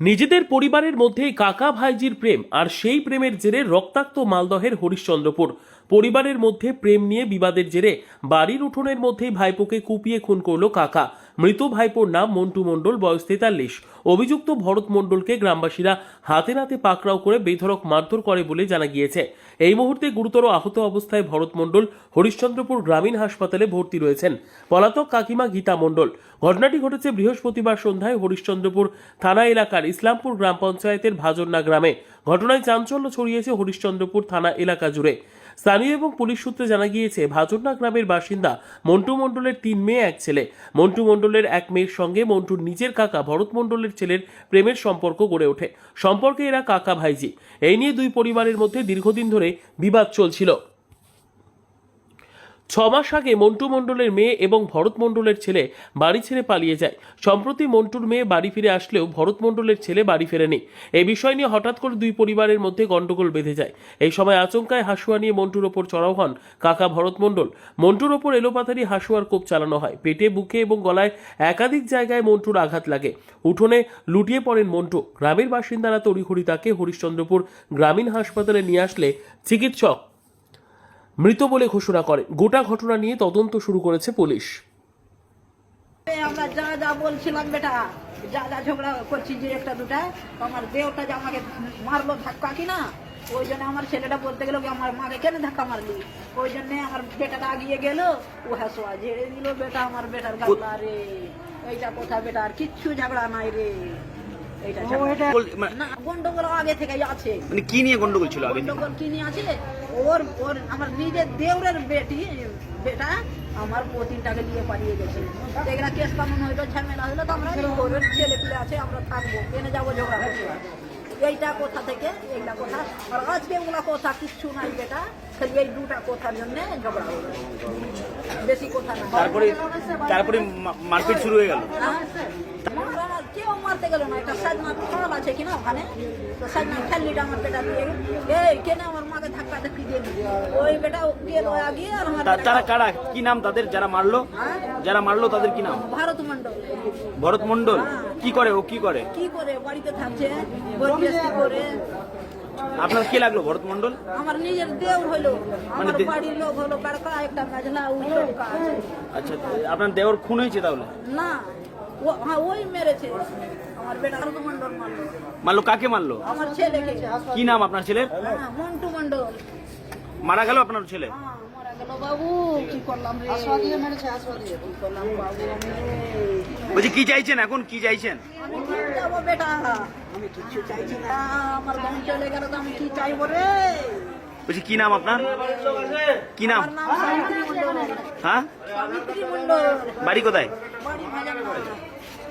নিজেদের পরিবারের মধ্যেই কাকা ভাইজির প্রেম আর সেই প্রেমের জেরে রক্তাক্ত মালদহের হরিশ্চন্দ্রপুর। পরিবারের মধ্যে প্রেম নিয়ে বিবাদের জেরে বাড়ির উঠোনের মধ্যেই ভাইপোকে কুপিয়ে খুন করল কাকা। মৃত ভাইপোর নাম মন্টু মণ্ডল, বয়স তেতাল্লিশ। অভিযুক্ত ভরত মণ্ডলকে গ্রামবাসীরা হাতে নাতে পাকড়াও করে বেধড়ক মারধর করে বলে জানা গিয়েছে। এই মুহূর্তে গুরুতর আহত অবস্থায় ভরত মণ্ডল হরিশ্চন্দ্রপুর গ্রামীণ হাসপাতালে ভর্তি রয়েছেন। পলাতক কাকিমা গীতা মণ্ডল। ঘটনাটি ঘটেছে বৃহস্পতিবার সন্ধ্যায় হরিশ্চন্দ্রপুর থানা এলাকার ইসলামপুর গ্রাম পঞ্চায়েতের ভাজন্না গ্রামে। ঘটনায় চাঞ্চল্য ছড়িয়েছে হরিশ্চন্দ্রপুর থানা এলাকা জুড়ে। স্থানীয় এবং পুলিশ সূত্রে জানা গিয়েছে ভাজন্না গ্রামের বাসিন্দা মন্টু মণ্ডলের তিন মেয়ে, এক ছেলে। মন্টু মণ্ডলের এক মেয়ের সঙ্গে মন্টুর নিজের কাকা ভরত মণ্ডলের ছেলের প্রেমের সম্পর্ক গড়ে ওঠে। সম্পর্কে এরা কাকা ভাইজি। এই নিয়ে দুই পরিবারের মধ্যে দীর্ঘদিন ধরে বিবাদ চলছিল। ছ মাস আগে মন্টু মণ্ডলের মেয়ে এবং ভরত মণ্ডলের ছেলে বাড়ি ছেড়ে পালিয়ে যায়। সম্প্রতি মন্টুর মেয়ে বাড়ি ফিরে আসলেও ভরত মণ্ডলের ছেলে বাড়ি ফেরেনি। এই বিষয় নিয়ে হঠাৎ করে দুই পরিবারের মধ্যে গন্ডগোল বেঁধে যায়। এই সময় আচমকায় হাসুয়া নিয়ে মন্টুর ওপর চড়াও হন কাকা ভরত মণ্ডল। মন্টুর ওপর এলোপাতারি হাসুয়ার কোপ চালানো হয়। পেটে, বুকে এবং গলায় একাধিক জায়গায় মন্টুর আঘাত লাগে। উঠোনে লুটিয়ে পড়েন মন্টু। গ্রামের বাসিন্দারা তড়িঘড়ি তাকে হরিশ্চন্দ্রপুর গ্রামীণ হাসপাতালে নিয়ে আসলে চিকিৎসক মৃত বলে ঘোষণা করে। গোটা ঘটনা নিয়ে তদন্ত শুরু করেছে পুলিশ। ওই জন্য আমার ছেলেটা বলতে গেল আমার মাকে কেন ধাক্কা মারলি? ওই জন্য আমার বেটাটা আগিয়ে গেল, ও হাসোয়া ঝেড়ে দিল, বেটা, আমার বেটার গাল্লা রে, এইটা কথা বেটা, আর কিচ্ছু ঝগড়া নাই রে। মানে- না গন্ডগোল আগে থেকে আছে। মানে কি নিয়ে গন্ডগোল ছিল আগে? গন্ডগোল কি নিয়ে আছে? ওর ওর আমার নিজের দেওরের বেটি বেটা আমার পতিনটাকে দিয়ে পালিয়ে গেছে। এগুলা কেস কানুন হইল ঝামেলা হইল তো আমরা ওর ছেলে পিলে আছে আমরা থাকব এনে যাব ঝগড়া করতে। এইটা কোথা থেকে এইটা কথা। আর আজকে ওগুলা কথা কিচ্ছু নাই বেটা খালি এই দুটা কথার জন্য ঝগড়া হলো। বেশি কথা না। তারপরে তারপরে মারপিট শুরু হয়ে গেল। কেউ মারতে গেল না একটা সাজনা খাল আছে কিনা ওখানে? তো সাজনা খাল্লিটা আমার বেটা দিয়ে। এই কেন আমার মাকে ধাক্কা ধাক্কি দিয়ে ওই বেটা গেল আগে আর আমার তারা কারা? কি নাম তাদের? যারা মারলো? হ্যাঁ? যারা মারলো তাদের কি নাম? ভারত মন্ডল ভরত মন্ডল কি করে ও? কি করে? কি করে? বাড়িতে থাকছে করে। আপনার কি লাগল ভরত মন্ডল আমার নিজের দেও হলো আমার মানে বাড়ির লোক হলো কারকা একটা মেঝলা ওই আচ্ছা আপনার দেওর খুন হয়েছে তাহলে? না। হ্যাঁ ওই মেরেছে। আমার বেটা মন্ডল মারলো। মারলো কাকে মারলো? আমার ছেলেকে কি নাম আপনার ছেলের? হ্যাঁ, মন্টু মন্ডল মারা গেল আপনার ছেলে? হ্যাঁ, বলছি কি চাইছেন এখন? কি চাইছেন? কি যাব বেটা। আমি কিচ্ছু চাইছি না। আমার বোন চলে গেল তো আমি কি চাইব রে? বলছি কি নাম আপনার? কি নাম? হ্যাঁ? বাড়ি কোথায়? Babi.